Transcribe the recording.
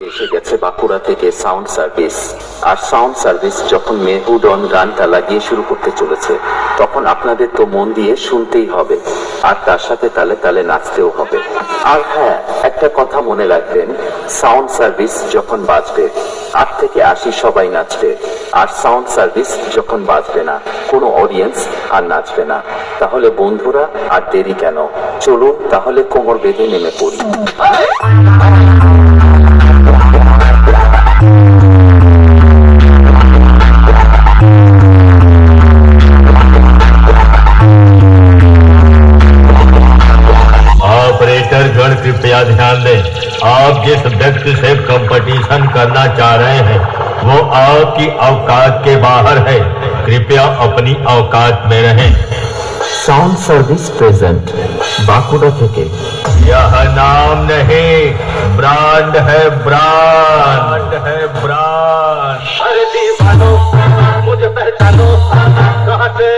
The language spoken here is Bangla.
এসে গেছে বাঁকুড়া থেকে সাউন্ড সার্ভিস আর সাউন্ড সার্ভিস যখন মেহুডন গানটা লাগিয়ে শুরু করতে চলেছে, তখন আপনাদের তো মন দিয়ে শুনতেই হবে। আর তার সাথে তালে তালে নাচতেও হবে। আর হ্যাঁ একটা কথা মনে রাখবেন সাউন্ড সার্ভিস যখন বাজবে, আট থেকে আশি সবাই নাচবে। আর সাউন্ড সার্ভিস যখন বাজবে না, কোনো অডিয়েন্স আর নাচবে না। তাহলে বন্ধুরা, আর দেরি কেন? চলুন তাহলে কোমর বেঁধে নেমে পড়ি। कृपया ध्यान दें। आप जिस व्यक्ति से कंपटीशन करना चाह रहे हैं वो आपकी औकात के बाहर है। कृपया अपनी औकात में रहें। साउंड सर्विस प्रेजेंट बाकुड़ा थे यह नाम नहीं ब्रांड है ब्रांड है ब्रांड मुझे पहचानो। कहाँ से